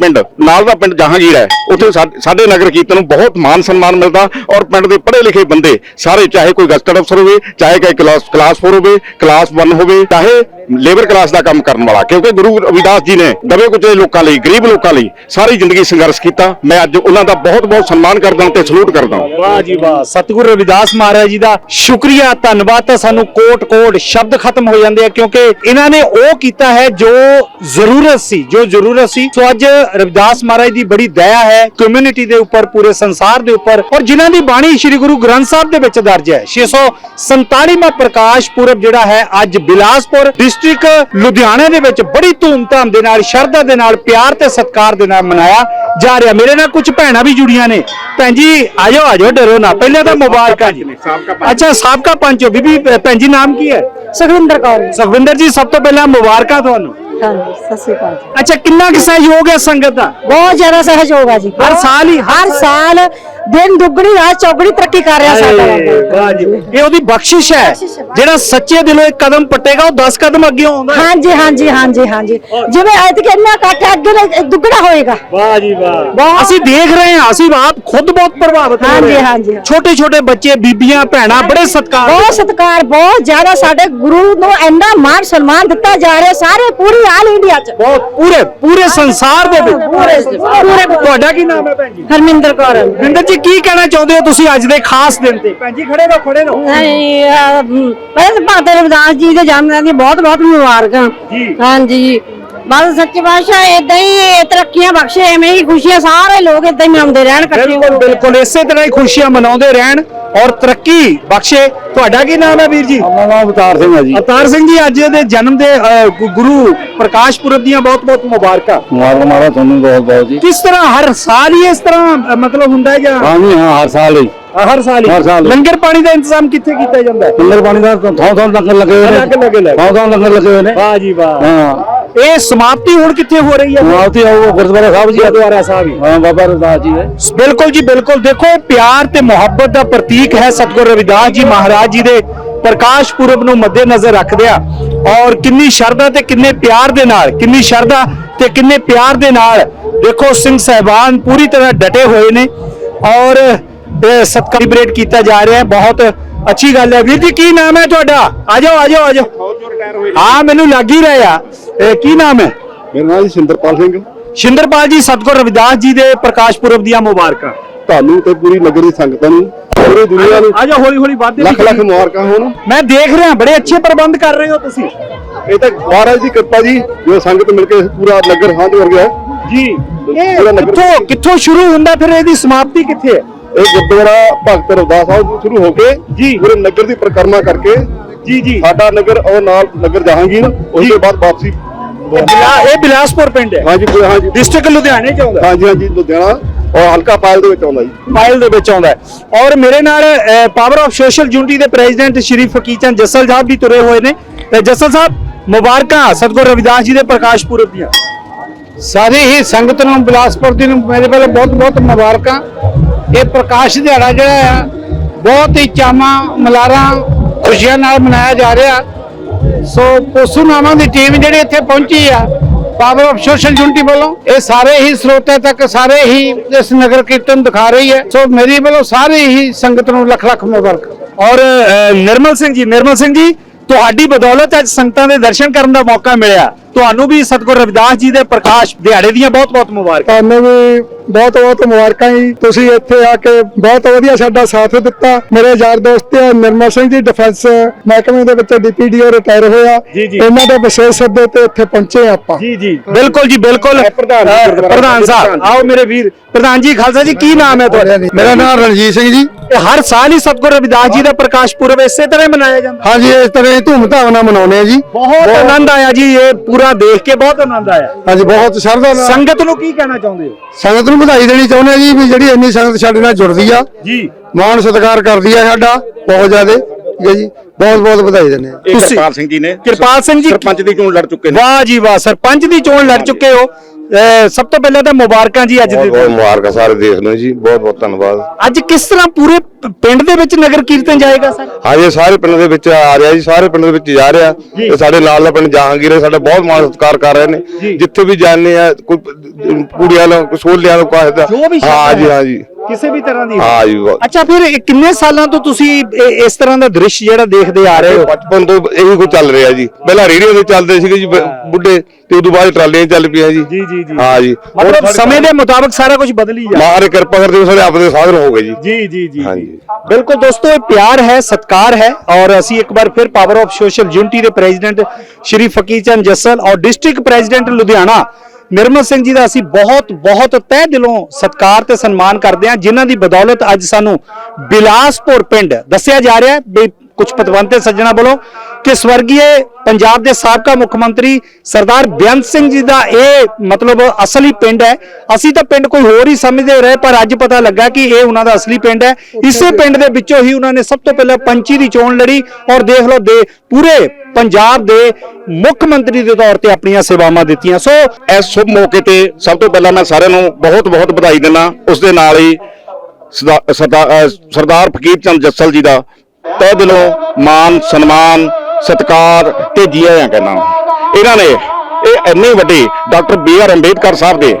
C: ਪਿੰਡ ਨਾਲ ਦਾ ਪਿੰਡ ਜਹਾਂਗੀਰ ਹੈ। ਉੱਥੇ ਸਾਡੇ ਨਗਰ ਕੀਰਤਨ ਨੂੰ ਬਹੁਤ ਮਾਨ ਸਨਮਾਨ ਮਿਲਦਾ ਔਰ ਪਿੰਡ ਦੇ ਪੜ੍ਹੇ ਲਿਖੇ ਬੰਦੇ ਸਾਰੇ ਚਾਹੇ ਕੋਈ ਗਸਟਡ ਅਫਸਰ ਹੋਵੇ, ਚਾਹੇ ਕੋਈ ਕਲਾਸ ਕਲਾਸ 4 ਹੋਵੇ, ਕਲਾਸ 1 ਹੋਵੇ, ਚਾਹੇ ਲੇਬਰ ਕਲਾਸ ਦਾ ਕੰਮ ਕਰਨ ਵਾਲਾ, ਕਿਉਂਕਿ ਗੁਰੂ ਰਵਿਦਾਸ ਜੀ ਨੇ ਦਬੇ ਕੁਚਲੇ ਲੋਕਾਂ ਲਈ, ਗਰੀਬ ਲੋਕਾਂ ਲਈ ਸਾਰੀ ਜ਼ਿੰਦਗੀ ਸੰਘਰਸ਼ ਕੀਤਾ। ਮੈਂ ਅੱਜ ਉਹਨਾਂ ਦਾ ਬਹੁਤ ਬਹੁਤ ਸਨਮਾਨ ਕਰਦਾ ਤੇ ਸਲੂਟ ਕਰਦਾ
A: ਵਾਹ ਜੀ ਵਾਹ, ਸਤਿਗੁਰੂ ਰਵਿਦਾਸ ਮਹਾਰਾਜ ਜੀ ਦਾ ਸ਼ੁਕਰੀਆ, ਧੰਨਵਾਦ ਤਾਂ ਸਾਨੂੰ ਕੋਟ ਕੋਟ ਸ਼ਬਦ ਖਤਮ ਹੋ ਜਾਂਦੇ ਆ, ਕਿਉਂਕਿ ਇਹਨਾਂ ਨੇ ਉਹ ਕੀਤਾ ਹੈ ਜੋ ਜ਼ਰੂਰਤ ਸੀ, ਜੋ ਜ਼ਰੂਰਤ ਸੀ। ਸੋ ਅੱਜ ਰਵਿਦਾਸ ਮਹਾਰਾਜ ਦੀ ਬੜੀ ਦਇਆ ਹੈ ਕਮਿਊਨਿਟੀ ਦੇ ਉੱਪਰ, ਪੂਰੇ ਸੰਸਾਰ ਦੇ ਉੱਪਰ, ਔਰ ਜਿਨ੍ਹਾਂ ਦੀ ਬਾਣੀ ਸ੍ਰੀ ਗੁਰੂ ਗ੍ਰੰਥ ਸਾਹਿਬ ਦੇ ਵਿੱਚ ਦਰਜ ਹੈ। 647ਵਾਂ ਪ੍ਰਕਾਸ਼ ਪੁਰਬ ਜਿਹੜਾ ਹੈ ਅੱਜ ਬਿਲਾਸਪੁਰ ਡਿਸਟ੍ਰਿਕਟ ਲੁਧਿਆਣਾ ਦੇ ਵਿੱਚ ਬੜੀ ਧੂਮਧਾਮ ਦੇ ਨਾਲ ਸ਼ਰਧਾ ਦੇ ਨਾਲ ਪਿਆਰ ਤੇ ਸਤਿਕਾਰ ਦੇ ਨਾਲ ਮਨਾਇਆ ਜਾ ਰਿਹਾ। ਮੇਰੇ ਨਾਲ ਕੁਝ ਭੈਣਾਂ ਵੀ ਜੁੜੀਆਂ ਨੇ। ਭੈਣ ਜੀ ਆਜੋ ਆਜੋ ਡਰੋ ਨਾ। ਪਹਿਲਾਂ ਤਾਂ ਮੁਬਾਰਕਾਂ ਜੀ। ਅੱਛਾ ਸਾਬਕਾ ਪੰਚ ਹੋ। ਬੀਬੀ ਭੈਣ ਜੀ ਨਾਮ ਕੀ ਹੈ?
D: ਸੁਖਵਿੰਦਰ ਕੌਰ
A: ਸੁਖਵਿੰਦਰ ਜੀ ਸਭ ਤੋਂ ਪਹਿਲਾਂ ਮੁਬਾਰਕਾਂ ਤੁਹਾਨੂੰ।
D: ਹਾਂਜੀ ਸਤਿ ਸ਼੍ਰੀ ਅਕਾਲ
A: ਅੱਛਾ ਕਿੰਨਾ ਕਿ ਸਹਿਯੋਗ ਹੈ ਸੰਗਤ ਦਾ?
D: ਬਹੁਤ ਜ਼ਿਆਦਾ ਸਹਿਯੋਗ ਆ ਜੀ।
A: ਹਰ ਸਾਲ ਹੀ-
D: ਹਰ ਸਾਲ ਦਿਨ ਦੁੱਗਣੀ ਰਾਤ ਚੌਗਣੀ ਤਰੱਕੀ ਕਰ ਰਿਹਾ ਸਾਡਾ।
A: ਵਾਹ ਜੀ ਇਹ ਉਹਦੀ ਬਖਸ਼ਿਸ਼ ਹੈ।
D: ਬਖਸ਼ਿਸ਼ ਹੈ, ਵਾਹ।
A: ਜਿਹੜਾ ਸੱਚੇ ਦਿਲੋਂ ਇੱਕ ਕਦਮ ਪੱਟੇਗਾ ਉਹ 10 ਕਦਮ ਅੱਗੇ ਆਉਂਦਾ ਹੈ।
D: ਹਾਂਜੀ ਹਾਂਜੀ ਹਾਂਜੀ ਹਾਂਜੀ। ਜਿਵੇਂ ਐਤਕ ਇੰਨਾ ਇਕੱਠ ਹੈ, ਅੱਗੇ ਦੁੱਗਣਾ ਹੋਏਗਾ।
A: ਵਾਹ ਜੀ ਵਾਹ। ਅਸੀਂ ਦੇਖ ਰਹੇ ਹਾਂ ਅਸੀਂ ਆਪ ਖੁਦ ਬਹੁਤ ਪ੍ਰਭਾਵਿਤ ਹੋ
D: ਹਾਂਜੀ,
A: ਰਹੇ
D: ਹਾਂਜੀ।
A: ਛੋਟੇ ਛੋਟੇ ਬੱਚੇ ਬੀਬੀਆਂ ਭੈਣਾਂ ਬੜੇ ਸਤਿਕਾਰ
D: ਬਹੁਤ ਸਤਿਕਾਰ ਬਹੁਤ ਜ਼ਿਆਦਾ ਸਾਡੇ ਗੁਰੂ ਨੂੰ ਇੰਨਾ ਮਾਣ ਸਨਮਾਨ ਦਿੱਤਾ ਜਾ ਰਿਹਾ ਸਾਰੇ ਪੂਰੀ ਆਲ ਇੰਡੀਆ ਚ।
A: ਬਹੁਤ ਪੂਰੇ ਪੂਰੇ ਸੰਸਾਰ ਦੇ ਵਿੱਚ।
D: ਪੂਰੇ ਪੂਰੇ
A: ਤੁਹਾਡਾ ਕੀ ਨਾਮ ਹੈ ਭੈਣ ਜੀ?
D: ਹਰਮਿੰਦਰ ਕੌਰ।
A: ਜੀ ਕੀ ਕਹਿਣਾ ਚਾਹੁੰਦੇ ਹੋ ਤੁਸੀਂ ਅੱਜ ਦੇ ਖਾਸ ਦਿਨ ਤੇ? ਭੈਣ ਜੀ ਖੜੇ ਰਹੋ ਖੜੇ ਰਹੋ।
D: ਨਹੀਂ ਪਹਿਲੇ ਭਾਰਤ ਰਵਿਦਾਸ ਜੀ ਦੇ ਜਨਮ ਦਿਨ ਦੀ ਬਹੁਤ ਬਹੁਤ ਮੁਬਾਰਕਾਂ।
A: ਜੀ।
D: ਹਾਂਜੀ। ਬਸ ਸੱਚੇ ਪਾਤਸ਼ਾਹ ਇਦਾਂ ਹੀ ਤਰੱਕੀਆਂ ਬਖਸ਼ੇ ਐਵੇਂ ਹੀ ਖੁਸ਼ੀਆਂ ਸਾਰੇ ਲੋਕ ਇਦਾਂ ਹੀ ਮਨਾਉਂਦੇ ਰਹਿਣ ਇਕੱਠੇ
A: ਬਿਲਕੁਲ। ਬਿਲਕੁਲ ਇਸੇ ਤਰ੍ਹਾਂ ਹੀ ਖੁਸ਼ੀਆਂ ਮਨਾਉਂਦੇ ਰਹਿਣ। ਔਰ ਤਰੱਕੀ ਬਖਸ਼ੇ। ਤੁਹਾਡਾ ਕੀ ਨਾਮ ਹੈ ਵੀਰ ਜੀ?
E: ਨਾਮ ਅਵਤਾਰ ਸਿੰਘ ਹੈ ਜੀ।
A: ਅਵਤਾਰ ਸਿੰਘ ਜੀ ਅੱਜ ਦੇ ਜਨਮ ਦੇ ਅ, ਗੁ- ਗੁਰੂ ਪ੍ਰਕਾਸ਼ ਪੁਰਬ ਦੀਆਂ ਬਹੁਤ ਬਹੁਤ ਮੁਬਾਰਕਾਂ।
E: ਮੁਬਾਰਕ ਮਾਰਾ ਤੁਹਾਨੂੰ ਬਹੁਤ ਬਹੁਤ ਜੀ।
A: ਕਿਸ ਤਰ੍ਹਾਂ ਹਰ ਸਾਲ ਹੀ ਇਸ ਤਰ੍ਹਾਂ ਅ, ਮਤਲਬ ਹੁੰਦਾ ਹੈ ਜਾਂ?
E: ਹਾਂ ਜੀ ਹਾਂ ਹਰ ਸਾਲ ਹੀ।
A: ਹਰ ਸਾਲ ਹੀ।
E: ਹਰ ਸਾਲ।
A: ਲੰਗਰ ਪਾਣੀ ਦਾ ਇੰਤਜ਼ਾਮ ਕਿੱਥੇ ਕੀਤਾ ਜਾਂਦਾ ਹੈ?
E: ਲੰਗਰ ਪਾਣੀ ਦਾ ਥਾਂ ਥਾਂ ਲੰਗਰ ਲੱਗੇ ਹੋਏ ਨੇ।
A: ਅਲੱਗ ਲੱਗੇ ਲੱਗੇ।
E: ਥਾਂ ਥਾਂ ਲੰਗਰ ਲੱਗੇ ਹੋਏ ਨੇ।
A: ਵਾਹ ਜੀ ਵਾਹ।
E: ਹਾਂ।
A: ਇਹ ਸਮਾਪਤੀ ਹੁਣ ਕਿੱਥੇ ਹੋ ਰਹੀ ਹੈ?
E: ਮਾਵਤੀ ਆਓ ਗੁਰਦੁਆਰਾ ਸਾਹਿਬ ਜੀ
A: ਗੁਰਦੁਆਰਾ ਸਾਹਿਬ ਹੀ
E: ਹਾਂ ਬਾਬਾ ਰਵਿਦਾਸ ਜੀ ਹੈ
A: ਬਿਲਕੁਲ ਜੀ ਬਿਲਕੁਲ। ਦੇਖੋ ਇਹ ਪਿਆਰ ਤੇ ਮੁਹੱਬਤ ਦਾ ਪ੍ਰਤੀਕ ਹੈ ਸਤਿਗੁਰ ਰਵਿਦਾਸ ਜੀ ਮਹਾਰਾਜ ਜੀ ਦੇ। ਪ੍ਰਕਾਸ਼ ਪੁਰਬ ਨੂੰ ਮੱਦੇਨਜ਼ਰ ਰੱਖਦਿਆਂ ਔਰ ਕਿੰਨੀ ਸ਼ਰਧਾ ਤੇ ਕਿੰਨੇ ਪਿਆਰ ਦੇ ਨਾਲ ਕਿੰਨੀ ਸ਼ਰਧਾ ਤੇ ਕਿੰਨੇ ਪਿਆਰ ਦੇ ਨਾਲ ਦੇਖੋ ਸਿੰਘ ਸਹਿਬਾਨ ਪੂਰੀ ਤਰ੍ਹਾਂ ਡਟੇ ਹੋਏ ਨੇ ਔਰ ਇਹ ਸਤਿਕਾਰਬ੍ਰੇਟ ਕੀਤਾ ਜਾ ਰਿਹਾ ਹੈ। ਬਹੁਤ ਅੱਛੀ ਗੱਲ ਹੈ ਵੀਰ ਜੀ ਕੀ ਨਾਮ ਹੈ ਤੁਹਾਡਾ? ਆ ਜਾਓ ਆ ਜਾਓ ਆ ਜਾਓ ਹਾਂ ਮੈਨੂੰ ਲੱਗ ਹੀ ਰਿਹਾ। ਇਹ ਕੀ ਨਾਮ ਹੈ?
F: ਮੇਰਾ ਨਾਮ ਜੀ ਸਿੰਦਰਪਾਲ ਸਿੰਘ।
A: ਸ਼ਿੰਦਰਪਾਲ ਜੀ ਸਤਿਗੁਰ ਰਵਿਦਾਸ ਜੀ ਦੇ ਪ੍ਰਕਾਸ਼ ਪੁਰਬ ਦੀਆਂ ਮੁਬਾਰਕਾਂ।
F: ਤੁਹਾਨੂੰ ਤੇ ਪੂਰੀ ਨਗਰ ਦੀ ਸੰਗਤਾਂ ਨੂੰ ਪੂਰੀ ਦੁਨੀਆ ਨੂੰ
A: ਆ ਹੌਲੀ ਹੌਲੀ ਵਾਧੇ
F: ਲੱਖ ਲੱਖ ਮੁਬਾਰਕਾਂ ਹੋਣ।
A: ਮੈਂ ਦੇਖ ਰਿਹਾ ਬੜੇ ਅੱਛੇ ਪ੍ਰਬੰਧ ਕਰ ਰਹੇ ਹੋ ਤੁਸੀਂ।
F: ਇਹ ਤਾਂ ਮਹਾਰਾਜ ਦੀ ਕਿਰਪਾ ਜੀ ਜੋ ਸੰਗਤ ਮਿਲ ਕੇ ਪੂਰਾ ਨਗਰ ਸਾਂਝ ਕਰ ਗਿਆ।
A: ਜੀ ਇਹ ਕਿੱਥੋਂ ਕਿੱਥੋਂ ਸ਼ੁਰੂ ਹੁੰਦਾ ਫਿਰ ਇਹਦੀ ਸਮਾਪਤੀ ਕਿੱਥੇ ਹੈ?
F: ਇਹ ਗੁਰਦੁਆਰਾ ਭਗਤ ਰਵਿਦਾਸ ਸਾਹਿਬ ਤੋਂ ਸ਼ੁਰੂ ਹੋ ਕੇ
A: ਜੀ।
F: ਪੂਰੇ ਨਗਰ ਦੀ ਪਰਿਕਰਮਾ ਕਰਕੇ
A: ਜੀ ਜੀ।
F: ਸਾਡਾ ਨਗਰ ਔਰ ਨਾਲ ਨਗਰ ਜਹਾਂਗੀਰ ਉਸ ਤੋਂ ਬਾਅਦ ਵਾਪਸੀ
A: ਇਹ ਬਿਲਾਸਪੁਰ ਪਿੰਡ ਹੈ।
F: ਹਾਂਜੀ ਪੂਰਾ ਹਾਂਜੀ।
A: ਡਿਸਟ੍ਰਿਕਟ ਲੁਧਿਆਣੇ ਚ ਆਉਂਦਾ।
F: ਹਾਂਜੀ ਹਾਂਜੀ ਲੁਧਿਆਣਾ। ਔਰ ਹਲਕਾ ਪਾਇਲ ਦੇ ਵਿੱਚ ਆਉਂਦਾ ਜੀ।
A: ਫਾਈਲ ਦੇ ਵਿੱਚ ਆਉਂਦਾ ਔਰ ਮੇਰੇ ਨਾਲ ਪਾਵਰ ਆਫ ਸੋਸ਼ਲ ਯੂਨਿਟੀ ਦੇ ਪ੍ਰੈਜ਼ੀਡੈਂਟ ਸ਼੍ਰੀ ਫਕੀਚੰਦ ਜੱਸਲ ਸਾਹਿਬ ਵੀ ਤੁਰੇ ਹੋਏ ਨੇ। ਤੇ ਜੱਸਲ ਸਾਹਿਬ ਮੁਬਾਰਕਾਂ ਸਤਿਗੁਰ ਰਵਿਦਾਸ ਜੀ ਦੇ ਪ੍ਰਕਾਸ਼ ਪੁਰਬ ਦੀਆਂ।
E: ਸਾਰੀ ਹੀ ਸੰਗਤ ਨੂੰ ਬਿਲਾਸਪੁਰ ਦੀ ਨੂੰ ਮੇਰੇ ਵੱਲੋਂ ਬਹੁਤ ਬਹੁਤ ਮੁਬਾਰਕਾਂ। ਇਹ ਪ੍ਰਕਾਸ਼ ਦਿਹਾੜਾ ਜਿਹੜਾ ਆ, ਬਹੁਤ ਹੀ ਚਾਵਾਂ, ਮਲਾਰਾਂ, ਖੁਸ਼ੀਆਂ ਨਾਲ ਮਨਾਇਆ ਜਾ ਰਿਹਾ। ਸੋ ਪੋਸੂ ਨਾਮਾਂ ਦੀ ਟੀਮ ਜਿਹੜੀ ਇੱਥੇ ਪਹੁੰਚੀ ਆ ਪਾਵਰ ਆਫ ਸੋਸ਼ਲ ਯੂਨਿਟੀ ਵੱਲੋਂ, ਇਹ ਸਾਰੇ ਹੀ ਸਰੋਤਿਆਂ ਤੱਕ, ਸਾਰੇ ਹੀ ਇਸ ਨਗਰ ਕੀਰਤਨ ਦਿਖਾ ਰਹੀ ਹੈ। ਸੋ ਮੇਰੀ ਵੱਲੋਂ ਸਾਰੇ ਹੀ ਸੰਗਤ ਨੂੰ ਲੱਖ ਲੱਖ ਮੁਬਾਰਕ।
A: ਔਰ ਨਿਰਮਲ ਸਿੰਘ ਜੀ, ਨਿਰਮਲ ਸਿੰਘ ਜੀ, ਤੁਹਾਡੀ ਬਦੌਲਤ ਅੱਜ ਸੰਗਤਾਂ ਦੇ ਦਰਸ਼ਨ ਕਰਨ ਦਾ ਮੌਕਾ ਮਿਲਿਆ। ਤੁਹਾਨੂੰ ਵੀ ਸਤਿਗੁਰ ਰਵਿਦਾਸ ਜੀ ਦੇ ਪ੍ਰਕਾਸ਼ ਦਿਹਾੜੇ ਦੀਆਂ ਬਹੁਤ-ਬਹੁਤ ਮੁਬਾਰਕਾਂ।
F: ਤੁਹਾਨੂੰ ਵੀ ਬਹੁਤ ਬਹੁਤ ਮੁਬਾਰਕਾਂ ਜੀ। ਤੁਸੀਂ ਇੱਥੇ ਆ ਕੇ ਬਹੁਤ ਵਧੀਆ ਸਾਡਾ ਸਾਥ ਦਿੱਤਾ। ਮੇਰੇ ਯਾਰ ਦੋਸਤ ਨਿਰਮਲ ਸਿੰਘ ਜੀ ਡਿਫੈਂਸ ਮਹਿਕਮੇ ਦੇ ਵਿੱਚ ਡੀਪੀਡੀਓ ਰਿਟਾਇਰ ਹੋਇਆ। ਇਹਨਾਂ ਦੇ ਵਿਸ਼ੇਸ਼ ਸੱਦੇ ਤੇ ਇੱਥੇ ਪਹੁੰਚੇ ਆਪਾਂ।
A: ਜੀ ਜੀ। ਬਿਲਕੁਲ ਜੀ ਬਿਲਕੁਲ।
C: ਪ੍ਰਧਾਨ
A: ਸਾਹਿਬ। ਆਓ ਮੇਰੇ ਵੀਰ। ਪ੍ਰਧਾਨ ਜੀ ਖਾਲਸਾ ਜੀ ਕੀ ਨਾਮ ਹੈ ਤੁਹਾਡਾ?
F: ਮੇਰਾ ਨਾਮ ਰਣਜੀਤ ਸਿੰਘ ਜੀ।
A: ਇਹ ਹਰ ਸਾਲ ਹੀ ਸਤਿਗੁਰ ਰਵਿਦਾਸ ਜੀ ਦਾ ਪ੍ਰਕਾਸ਼ ਪੁਰਬ ਇਸੇ ਤਰ੍ਹਾਂ ਮਨਾਇਆ ਜਾਂਦਾ।
F: ਹਾਂਜੀ ਇਸ ਤਰ੍ਹਾਂ ਹੀ ਧੂਮਧਾਮ ਨਾਲ ਮਨਾਉਂਦੇ ਆ ਜੀ।
A: ਬਹੁਤ ਆਨੰਦ ਆਇਆ ਜੀ ਇਹ ਪੂਰਾ ਦੇਖ ਕੇ ਬਹੁਤ ਆਨੰਦ ਆਇਆ।
F: ਹਾਂਜੀ ਬਹੁਤ ਸ਼ਰਧਾ ਨਾਲ।
A: ਸੰਗਤ ਨੂੰ ਕੀ ਕਹਿਣਾ ਚਾਹੁੰਦੇ ਹੋ?
F: ਸੰਗਤ ਨੂੰ ਵਧਾਈ ਦੇਣੀ ਚਾਹੁੰਦੇ ਆ ਜੀ ਵੀ ਜਿਹੜੀ ਇੰਨੀ ਸੰਗਤ ਸਾਡੇ ਨਾਲ ਜੁੜਦੀ ਆ।
A: ਜੀ।
F: ਮਾਣ ਸਤਿਕਾਰ ਕਰਦੀ ਆ ਸਾਡਾ ਬਹੁਤ ਜ਼ਿਆਦੇ। ਠੀਕ ਹੈ ਜੀ ਬਹੁਤ ਬਹੁਤ ਵਧਾਈ ਦਿੰਦੇ ਆ
C: ਕਿਰਪਾਲ ਸਿੰਘ ਜੀ ਨੇ
A: ਕਿਰਪਾਲ ਸਿੰਘ ਜੀ
C: ਸਰਪੰਚ ਦੀ ਚੋਣ ਲੜ ਚੁੱਕੇ ਨੇ।
A: ਵਾਹ ਜੀ ਵਾਹ ਸਰਪੰਚ ਦੀ ਚੋਣ ਲੜ ਚੁੱਕੇ ਹੋ। ਸਭ ਤੋਂ ਪਹਿਲਾਂ ਤਾਂ ਮੁਬਾਰਕਾਂ ਜੀ ਅੱਜ ਦੇ ਦਿਨ।
F: ਮੁਬਾਰਕਾਂ ਸਾਰੇ ਦੇਖ ਲਓ ਜੀ ਬਹੁਤ ਬਹੁਤ ਧੰਨਵਾਦ।
A: ਅੱਜ ਕਿਸ ਤਰ੍ਹਾਂ ਪੂਰੇ ਪਿੰਡ ਦੇ ਵਿੱਚ ਨਗਰ ਕੀਰਤਨ ਜਾਏਗਾ ਸਰ?
F: ਹਾਂਜੀ ਸਾਰੇ ਪਿੰਡ ਦੇ ਵਿੱਚ ਆ ਰਿਹਾ ਜੀ ਸਾਰੇ ਪਿੰਡ ਦੇ ਵਿੱਚ ਜਾ ਰਿਹਾ। ਤੇ ਸਾਡੇ ਨਾਲ ਦਾ ਪਿੰਡ ਜਹਾਂਗੀਰ ਹੈ ਸਾਡਾ ਬਹੁਤ ਮਾਣ ਸਤਿਕਾਰ ਕਰ ਰਹੇ ਨੇ। ਜਿੱਥੇ ਵੀ ਜਾਂਦੇ ਆ ਕੋਈ ਕੁੜੀਆਂ ਨੂੰ ਕੋਈ ਸੋਲਿਆਂ ਨੂੰ ਕਹਿੰਦਾ ਹਾਂ ਜੀ।
A: ਹਾਂ
F: ਜੀ।
A: ਕਿਸੇ ਵੀ ਤਰ੍ਹਾਂ ਦੀ
F: ਹਾਂ ਜੀ ਬਹੁਤ।
A: ਅੱਛਾ ਫਿਰ ਇਹ ਕਿੰਨੇ ਸਾਲਾਂ ਤੋਂ ਤੁਸੀਂ ਇਹ- ਇਸ ਤਰ੍ਹਾਂ ਦਾ ਦ੍ਰਿਸ਼ ਜਿਹੜਾ ਦੇਖਦੇ ਆ ਰਹੇ ਹੋ
F: ਬਚਪਨ ਤੋਂ ਇਹੀ ਕੁਝ ਚੱਲ ਰਿਹਾ ਜੀ ਪਹਿਲਾਂ ਰੇਡੀਓ ਤੇ ਚੱਲਦੇ ਸੀਗੇ ਜੀ ਬ- ਬੁੱਢੇ ਤੇ ਉਦੋਂ ਬਾਅਦ ਟਰਾਲੀਆਂ ਚੱਲ ਪਈਆਂ ਜੀ
A: ਜੀ, ਜੀ, ਜੀ।
F: ਹਾਂ ਜੀ
A: ਮਤਲਬ ਸਮੇਂ ਦੇ ਮੁਤਾਬਕ ਸਾਰਾ ਕੁਝ ਬਦਲ ਹੀ ਜਾ
F: ਮਾਰੇ ਕਿਰਪਾ ਕਰਦੇ ਹੋਏ ਸਾਡੇ ਆਪਦੇ ਸਾਧਨ ਹੋ ਗਏ ਜੀ
A: ਜੀ ਜੀ ਜੀ
F: ਹਾਂਜੀ।
A: ਜੀ। ਬਿਲਕੁਲ ਦੋਸਤੋ ਇਹ ਪਿਆਰ ਹੈ ਸਤਕਾਰ ਹੈ ਔਰ ਅਸੀਂ ਇੱਕ ਵਾਰ ਫਿਰ ਪਾਵਰ ਆਫ ਸੋਸ਼ਲ ਯੂਨਿਟੀ ਦੇ ਪ੍ਰੈਜ਼ੀਡੈਂਟ ਸ਼੍ਰੀ ਫਕੀਰ ਚੰਦ ਜੱਸਲ ਔਰ ਡਿਸਟ੍ਰਿਕਟ ਪ੍ਰੈਜ਼ੀਡੈਂਟ ਲੁਧਿਆਣਾ ਨਿਰਮਲ ਸਿੰਘ ਜੀ ਦਾ ਅਸੀਂ ਬਹੁਤ ਬਹੁਤ ਤਹਿ ਦਿਲੋਂ ਸਤਿਕਾਰ ਤੇ ਸਨਮਾਨ ਕਰਦੇ ਹਾਂ, ਜਿਨ੍ਹਾਂ ਦੀ ਬਦੌਲਤ ਅੱਜ ਸਾਨੂੰ ਬਿਲਾਸਪੁਰ ਪਿੰਡ ਦੱਸਿਆ ਜਾ ਰਿਹਾ ਹੈ ਕੁਝ ਪਤਵੰਤੇ ਸੱਜਣਾ ਵੱਲੋਂ ਕਿ ਸਵਰਗੀਏ ਪੰਜਾਬ ਦੇ ਸਾਬਕਾ ਮੁੱਖ ਮੰਤਰੀ ਸਰਦਾਰ ਬੇਅੰਤ ਸਿੰਘ ਜੀ ਦਾ ਇਹ ਮਤਲਬ ਅਸਲੀ ਪਿੰਡ ਹੈ। ਅਸੀਂ ਤਾਂ ਪਿੰਡ ਕੋਈ ਹੋਰ ਹੀ ਸਮਝਦੇ ਰਹੇ, ਪਰ ਅੱਜ ਪਤਾ ਲੱਗਾ ਕਿ ਇਹ ਉਹਨਾਂ ਦਾ ਅਸਲੀ ਪਿੰਡ ਹੈ। ਇਸੇ ਪਿੰਡ ਦੇ ਵਿੱਚੋਂ ਹੀ ਉਹਨਾਂ ਨੇ ਸਭ ਤੋਂ ਪਹਿਲਾਂ ਪੰਚੀ ਦੀ ਚੋਣ ਲੜੀ ਔਰ ਦੇਖ ਲਓ ਦੇ ਪੂਰੇ ਪੰਜਾਬ ਦੇ ਮੁੱਖ ਮੰਤਰੀ ਦੇ ਤੌਰ ਤੇ ਆਪਣੀਆਂ ਸੇਵਾਵਾਂ ਦਿੱਤੀਆਂ। ਸੋ
C: ਇਸ ਸ਼ੁਭ ਮੌਕੇ ਤੇ ਸਭ ਤੋਂ ਪਹਿਲਾਂ ਮੈਂ ਸਾਰਿਆਂ ਨੂੰ ਬਹੁਤ ਬਹੁਤ ਵਧਾਈ ਦਿੰਦਾ। ਉਸ ਦੇ ਨਾਲ ਹੀ ਸਰਦਾ- ਸਰਦਾਰ ਫਕੀਰ ਚੰਦ ਜੱਸਲ ਜੀ ਦਾ ਤਹਿ ਦਿਲੋਂ ਮਾਨ, ਸਨਮਾਨ, ਸਤਿਕਾਰ ਤੇ ਜੀ ਆਇਆਂ ਕਹਿਣਾ। ਇਹਨਾਂ ਨੇ ਇਹ ਇੰਨੇ ਵੱਡੇ doctor B R Ambedkar Sahib ਦੇ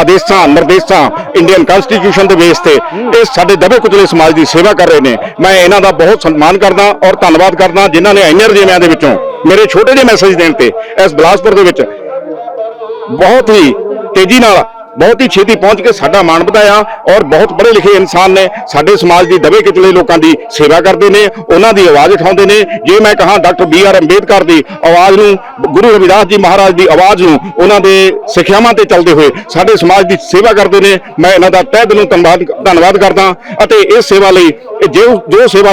C: ਆਦੇਸ਼ਾਂ, ਨਿਰਦੇਸ਼ਾਂ ਇੰਡੀਅਨ ਕਨਸਟੀਟਿਊਸ਼ਨ ਦੇ ਬੇਸ ਤੇ ਇਹ ਸਾਡੇ ਦਬੇ ਕੁਚਲੇ ਸਮਾਜ ਦੀ ਸੇਵਾ ਕਰ ਰਹੇ ਨੇ। ਮੈਂ ਇਹਨਾਂ ਦਾ ਬਹੁਤ ਸਨਮਾਨ ਕਰਦਾ ਔਰ ਧੰਨਵਾਦ ਕਰਦਾ ਜਿਨ੍ਹਾਂ ਨੇ ਇੰਨੇ ਰਜੇਵਿਆਂ ਦੇ ਵਿੱਚੋਂ ਮੇਰੇ ਛੋਟੇ ਜਿਹੇ ਮੈਸੇਜ ਦੇਣ ਤੇ ਇਸ ਬਿਲਾਸਪੁਰ ਦੇ ਵਿੱਚ ਬਹੁਤ ਹੀ ਤੇਜ਼ੀ ਨਾਲ ਬਹੁਤ ਹੀ ਛੇਤੀ ਪਹੁੰਚ ਕੇ ਸਾਡਾ ਮਾਣ ਵਧਾਇਆ ਔਰ ਬਹੁਤ ਪੜ੍ਹੇ ਲਿਖੇ ਇਨਸਾਨ ਨੇ ਸਾਡੇ ਸਮਾਜ ਦੀ ਦਬੇ ਕਿਚਲੇ ਲੋਕਾਂ ਦੀ ਸੇਵਾ ਕਰਦੇ ਨੇ, ਉਹਨਾਂ ਦੀ ਆਵਾਜ਼ ਉਠਾਉਂਦੇ ਨੇ। ਜੇ ਮੈਂ ਕਹਾਂ ਡਾਕਟਰ ਬੀ ਆਰ ਅੰਬੇਦਕਰ ਦੀ ਆਵਾਜ਼ ਨੂੰ, ਗੁਰੂ ਰਵਿਦਾਸ ਜੀ ਮਹਾਰਾਜ ਦੀ ਆਵਾਜ਼ ਨੂੰ ਉਹਨਾਂ ਦੇ ਸਿੱਖਿਆਵਾਂ ਤੇ ਚੱਲਦੇ ਹੋਏ ਸਾਡੇ ਸਮਾਜ ਦੀ ਸੇਵਾ ਕਰਦੇ ਨੇ, ਮੈਂ ਇਹਨਾਂ ਦਾ ਤਹਿ ਦਿਲੋਂ ਧੰਨਵਾਦ ਧੰਨਵਾਦ ਕਰਦਾ ਅਤੇ ਇਸ ਸੇਵਾ ਲਈ ਇਹ ਜੋ ਜੋ ਸੇਵਾ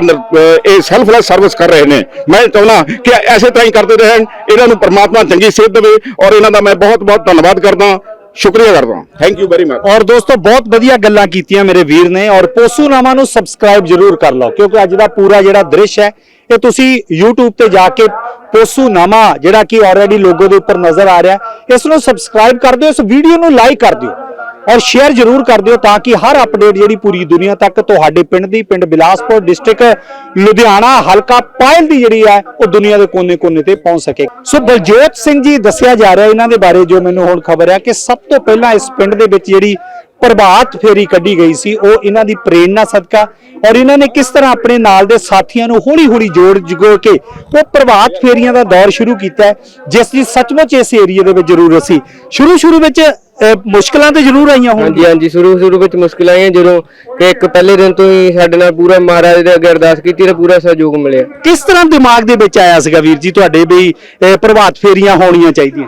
C: ਇਹ ਸੈਲਫਲੈਸ ਸਰਵਿਸ ਕਰ ਰਹੇ ਨੇ, ਮੈਂ ਚਾਹੁੰਦਾ ਕਿ ਐਸੇ ਤਰ੍ਹਾਂ ਹੀ ਕਰਦੇ ਰਹਿਣ, ਇਹਨਾਂ ਨੂੰ ਪਰਮਾਤਮਾ ਚੰਗੀ ਸਿਹਤ ਦੇਵੇ ਔਰ ਇਹਨਾਂ ਦਾ ਮੈਂ ਬਹੁਤ ਬਹੁਤ ਧੰਨਵਾਦ ਕਰਦਾ ਸ਼ੁਕਰੀਆ ਕਰਦਾ ਥੈਂਕ ਯੂ ਵੈਰੀ ਮਚ
A: ਔਰ ਦੋਸਤੋ ਬਹੁਤ ਵਧੀਆ ਗੱਲਾਂ ਕੀਤੀਆਂ ਮੇਰੇ ਵੀਰ ਨੇ ਔਰ ਪੋਸੂਨਾਮਾ ਨੂੰ ਸਬਸਕ੍ਰਾਈਬ ਜਰੂਰ ਕਰ ਲਓ ਕਿਉਂਕਿ ਅੱਜ ਦਾ ਪੂਰਾ ਜਿਹੜਾ ਦ੍ਰਿਸ਼ ਹੈ ਇਹ ਤੁਸੀਂ YouTube ਤੇ ਜਾ ਕੇ ਪੋਸੂਨਾਮਾ ਜਿਹੜਾ ਕਿ ਆਲਰੇਡੀ ਲੋਗੋ ਦੇ ਉੱਪਰ ਨਜ਼ਰ ਆ ਰਿਹਾ ਹੈ, ਇਸ ਨੂੰ ਸਬਸਕ੍ਰਾਈਬ ਕਰ ਦਿਓ ਇਸ ਵੀਡੀਓ ਨੂੰ ਲਾਈਕ ਕਰ ਦਿਓ। ਔਰ ਸ਼ੇਅਰ ਜਰੂਰ ਕਰ ਦਿਓ ਤਾਂ ਕਿ ਹਰ ਅਪਡੇਟ ਜਿਹੜੀ ਪੂਰੀ ਦੁਨੀਆ ਤੱਕ ਤੁਹਾਡੇ ਪਿੰਡ ਦੀ, ਪਿੰਡ ਬਿਲਾਸਪੁਰ ਡਿਸਟ੍ਰਿਕਟ ਲੁਧਿਆਣਾ ਹਲਕਾ ਪਾਇਲ ਦੀ ਜਿਹੜੀ ਹੈ, ਉਹ ਦੁਨੀਆ ਦੇ ਕੋਨੇ-ਕੋਨੇ ਤੇ ਪਹੁੰਚ ਸਕੇ। ਸੋ ਬਲਜੋਤ ਸਿੰਘ ਜੀ ਦੱਸਿਆ ਜਾ ਰਿਹਾ ਇਹਨਾਂ ਦੇ ਬਾਰੇ, ਜੋ ਮੈਨੂੰ ਹੁਣ ਖਬਰ ਹੈ ਕਿ ਸਭ ਤੋਂ ਪਹਿਲਾਂ ਇਸ ਪਿੰਡ ਦੇ ਵਿੱਚ ਜਿਹੜੀ ਪ੍ਰਭਾਤ ਫੇਰੀ ਕੱਢੀ ਗਈ ਸੀ ਉਹ ਇਹਨਾਂ ਦੀ ਪ੍ਰੇਰਣਾ ਸਦਕਾ ਔਰ ਇਹਨਾਂ ਨੇ ਕਿਸ ਤਰ੍ਹਾਂ ਆਪਣੇ ਨਾਲ ਦੇ ਸਾਥੀਆਂ ਨੂੰ ਹੌਲੀ-ਹੌਲੀ ਜੋੜ ਜਗੋ ਕੇ ਉਹ ਪ੍ਰਭਾਤ ਫੇਰੀਆਂ ਦਾ ਦੌਰ ਸ਼ੁਰੂ ਕੀਤਾ ਜਿਸ ਦੀ ਸੱਚਮੁੱਚ ਇਸ ਏਰੀਆ ਦੇ ਵਿੱਚ ਜ਼ਰੂਰਤ ਸੀ ਸ਼ੁਰੂ-ਸ਼ੁਰੂ ਵਿੱਚ ਮੁਸ਼ਕਲਾਂ ਤੇ ਜ਼ਰੂਰ ਆਈਆਂ
G: ਹਾਂਜੀ
A: ਹੋਣਗੀਆਂ।
G: ਹਾਂਜੀ ਸ਼ੁਰੂ ਸ਼ੁਰੂ ਵਿੱਚ ਮੁਸ਼ਕਿਲਾਂ ਆਈਆਂ ਜਦੋਂ ਕਿ ਇੱਕ ਪਹਿਲੇ ਦਿਨ ਤੋਂ ਹੀ ਸਾਡੇ ਨਾਲ ਪੂਰਾ ਮਹਾਰਾਜ ਦੇ ਅੱਗੇ ਅਰਦਾਸ ਕੀਤੀ ਤੇ ਪੂਰਾ ਸਹਿਯੋਗ ਮਿਲਿਆ।
A: ਕਿਸ ਤਰ੍ਹਾਂ ਦਿਮਾਗ ਦੇ ਵਿੱਚ ਆਇਆ ਸੀਗਾ ਵੀਰ ਜੀ ਤੁਹਾਡੇ ਵੀ ਪ੍ਰਭਾਤ ਫੇਰੀਆਂ ਹੋਣੀਆਂ ਚਾਹੀਦੀਆਂ?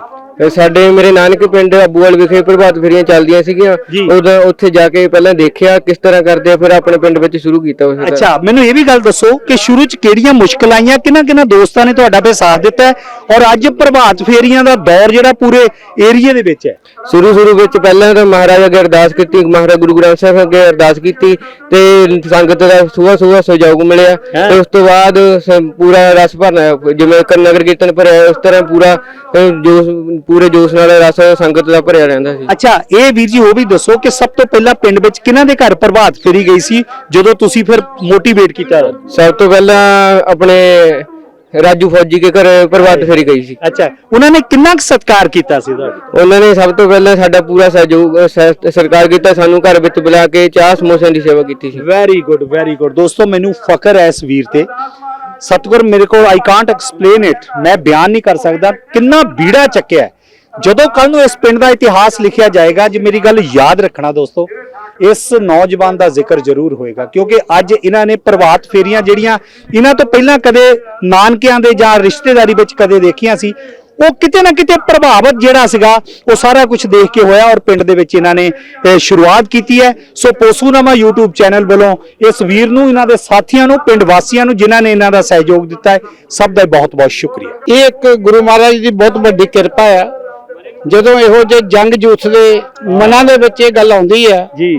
G: ਸਾਡੇ ਮੇਰੇ ਨਾਨਕੇ ਪਿੰਡ ਅਬੂਵਾਲ ਵਿਖੇ ਪ੍ਰਭਾਤ ਫੇਰੀਆਂ ਚੱਲਦੀਆਂ ਸੀਗੀਆਂ।
A: ਜੀ।
G: ਉਦੋਂ ਉੱਥੇ ਜਾ ਕੇ ਪਹਿਲਾਂ ਦੇਖਿਆ ਕਿਸ ਤਰ੍ਹਾਂ ਕਰਦੇ ਆ ਫਿਰ ਆਪਣੇ ਪਿੰਡ ਵਿੱਚ ਸ਼ੁਰੂ ਕੀਤਾ ਉਸ
A: ਅੱਛਾ ਮੈਨੂੰ ਇਹ ਵੀ ਗੱਲ ਦੱਸੋ ਕਿ ਸ਼ੁਰੂ ਚ ਕਿਹੜੀਆਂ ਮੁਸ਼ਕਲਾਂ ਆਈਆਂ ਕਿਹਨਾਂ ਕਿਹਨਾਂ ਦੋਸਤਾਂ ਨੇ ਤੁਹਾਡਾ ਫੇ ਸਾਥ ਦਿੱਤਾ ਹੈ? ਔਰ ਅੱਜ ਪ੍ਰਭਾਤ ਫੇਰੀਆਂ ਦਾ ਦੌਰ ਜਿਹੜਾ ਪੂਰੇ ਏਰੀਏ ਦੇ ਵਿੱਚ ਹੈ।
G: ਸ਼ੁਰੂ ਸ਼ੁਰੂ ਵਿੱਚ ਪਹਿਲਾਂ ਤਾਂ ਮਹਾਰਾਜ ਅੱਗੇ ਅਰਦਾਸ ਕੀਤੀ ਮਹਾਰਾਜ ਗੁਰੂ ਗ੍ਰੰਥ ਸਾਹਿਬ ਅੱਗੇ ਅਰਦਾਸ ਕੀਤੀ ਤੇ ਸੰਗਤ ਦਾ ਸੁਬਹ ਸੁਬਹ ਸਹਿਯੋਗ ਮਿਲਿਆ।
A: ਹੈਂ।
G: ਤੇ ਉਸ ਤੋਂ ਬਾਅਦ ਸ- ਪੂਰਾ ਰਸ ਭਰਨਾ ਜਿਵੇਂ ਇੱਕ ਨਗਰ ਕੀਰਤਨ ਭਰਿਆ ਉਸ ਤਰ੍ਹਾਂ ਪੂਰਾ ਅਹ, ਜੋਸ਼ ਪੂਰੇ ਜੋਸ਼ ਨਾਲ ਰਸ ਸੰਗਤ ਦਾ ਭਰਿਆ ਰਹਿੰਦਾ ਸੀ।
A: ਅੱਛਾ ਇਹ ਵੀਰ ਜੀ ਉਹ ਵੀ ਦੱਸੋ ਕਿ ਸਭ ਤੋਂ ਪਹਿਲਾਂ ਪਿੰਡ ਵਿੱਚ ਕਿਹਨਾਂ ਦੇ ਘਰ ਪ੍ਰਭਾਤ ਫੇਰੀ ਗਈ ਸੀ ਜਦੋਂ ਤੁਸੀਂ ਫਿਰ ਮੋਟੀਵੇਟ ਕੀਤਾ?
G: ਸਭ ਤੋਂ ਪਹਿਲਾਂ ਆਪਣੇ ਰਾਜੂ ਫੌਜੀ ਦੇ ਘਰ ਪ੍ਰਭਾਤ ਫੇਰੀ ਗਈ ਸੀ।
A: ਅੱਛਾ ਉਹਨਾਂ ਨੇ ਕਿੰਨਾ ਕੁ ਸਤਿਕਾਰ ਕੀਤਾ ਸੀ ਤੁਹਾਡਾ?
G: ਉਹਨਾਂ ਨੇ ਸਭ ਤੋਂ ਪਹਿਲਾਂ ਸਾਡਾ ਪੂਰਾ ਸਹਿਯੋਗ ਸਹਿ- ਸਰਕਾਰ ਕੀਤਾ ਸਾਨੂੰ ਘਰ ਵਿੱਚ ਬੁਲਾ ਕੇ ਚਾਹ ਸਮੋਸਿਆਂ ਦੀ ਸੇਵਾ ਕੀਤੀ ਸੀ।
A: ਵੈਰੀ ਗੁੱਡ ਵੈਰੀ ਗੁੱਡ ਦੋਸਤੋ ਮੈਨੂੰ ਫਖਰ ਹੈ ਇਸ ਵੀਰ ਤੇ। ਸਤਗੁਰ ਮੇਰੇ ਕੋਲ ਆਈ ਕਾਂਟ ਐਕਸਪਲੇਨ ਇਟ ਮੈਂ ਬਿਆਨ ਨਹੀਂ ਕਰ ਸਕਦਾ। ਕਿੰਨਾ ਬੀੜਾ ਚੱਕਿਆ ਹੈ। ਜਦੋਂ ਕੱਲ ਨੂੰ ਇਸ ਪਿੰਡ ਦਾ ਇਤਿਹਾਸ ਲਿਖਿਆ ਜਾਏਗਾ, ਜੇ ਮੇਰੀ ਗੱਲ ਯਾਦ ਰੱਖਣਾ ਦੋਸਤੋ, ਇਸ ਨੌਜਵਾਨ ਦਾ ਜ਼ਿਕਰ ਜ਼ਰੂਰ ਹੋਏਗਾ, ਕਿਉਂਕਿ ਅੱਜ ਇਹਨਾਂ ਨੇ ਪ੍ਰਭਾਤ ਫੇਰੀਆਂ ਜਿਹੜੀਆਂ ਇਹਨਾਂ ਤੋਂ ਪਹਿਲਾਂ ਕਦੇ ਨਾਨਕਿਆਂ ਦੇ ਜਾਂ ਰਿਸ਼ਤੇਦਾਰੀ ਵਿੱਚ ਕਦੇ ਦੇਖੀਆਂ ਸੀ, ਉਹ ਕਿਤੇ ਨਾ ਕਿਤੇ ਪ੍ਰਭਾਵਿਤ ਜਿਹੜਾ ਸੀਗਾ, ਉਹ ਸਾਰਾ ਕੁਝ ਦੇਖ ਕੇ ਹੋਇਆ ਔਰ ਪਿੰਡ ਦੇ ਵਿੱਚ ਇਹਨਾਂ ਨੇ ਸ਼ੁਰੂਆਤ ਕੀਤੀ ਹੈ। ਸੋ ਪੋਸੂਨਾਮਾ YouTube ਚੈਨਲ ਵੱਲੋਂ ਇਸ ਵੀਰ ਨੂੰ, ਇਹਨਾਂ ਦੇ ਸਾਥੀਆਂ ਨੂੰ, ਪਿੰਡ ਵਾਸੀਆਂ ਨੂੰ, ਜਿਨ੍ਹਾਂ ਨੇ ਇਹਨਾਂ ਦਾ ਸਹਿਯੋਗ ਦਿੱਤਾ ਹੈ, ਸਭ ਦਾ ਬਹੁਤ ਬਹੁਤ ਸ਼ੁਕਰੀਆ।
E: ਇਹ ਇੱਕ ਗੁਰੂ ਮਹਾਰਾਜ ਦੀ ਬਹੁਤ ਵੱਡੀ ਕਿਰਪਾ ਹੈ ਜਦੋਂ ਇਹੋ ਜਿਹੇ ਜੰਗ ਜੂਥ ਦੇ ਮਨਾਂ ਦੇ ਵਿੱਚ ਇਹ ਗੱਲ ਆਉਂਦੀ ਹੈ
A: ਜੀ।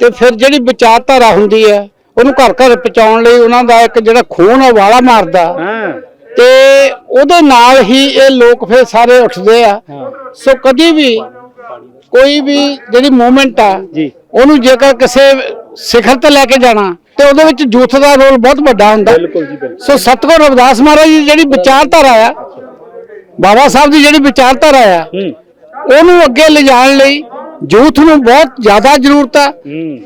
E: ਤੇ ਫਿਰ ਜਿਹੜੀ ਵਿਚਾਰਧਾਰਾ ਹੁੰਦੀ ਹੈ ਉਹਨੂੰ ਘਰ ਘਰ ਪਹੁੰਚਾਉਣ ਲਈ ਉਹਨਾਂ ਦਾ ਇੱਕ ਜਿਹੜਾ ਖੂਨ ਆ ਵਾਲਾ ਮਾਰਦਾ। ਤੇ ਉਹਦੇ ਨਾਲ ਹੀ ਇਹ ਲੋਕ ਫਿਰ ਸਾਰੇ ਉੱਠਦੇ ਆ। ਸੋ ਕਦੀ ਵੀ ਕੋਈ ਵੀ ਜਿਹੜੀ ਮੂਵਮੈਂਟ ਆ
A: ਜੀ।
E: ਉਹਨੂੰ ਜੇਕਰ ਕਿਸੇ ਸਿਖਰ ਤੇ ਲੈ ਕੇ ਜਾਣਾ ਤੇ ਉਹਦੇ ਵਿੱਚ ਜੂਥ ਦਾ ਰੋਲ ਬਹੁਤ ਵੱਡਾ ਹੁੰਦਾ।
A: ਬਿਲਕੁਲ ਜੀ, ਬਿਲਕੁਲ।
E: ਸੋ ਸਤਗੁਰ ਰਵਿਦਾਸ ਮਹਾਰਾਜ ਦੀ ਜਿਹੜੀ ਵਿਚਾਰਧਾਰਾ ਆ ਬਾਬਾ ਸਾਹਿਬ ਦੀ ਜਿਹੜੀ ਵਿਚਾਰਧਾਰਾ ਆ ਉਹਨੂੰ ਅੱਗੇ ਲਿਜਾਣ ਲਈ ਯੂਥ ਨੂੰ ਬਹੁਤ ਜ਼ਿਆਦਾ ਜ਼ਰੂਰਤ ਆ।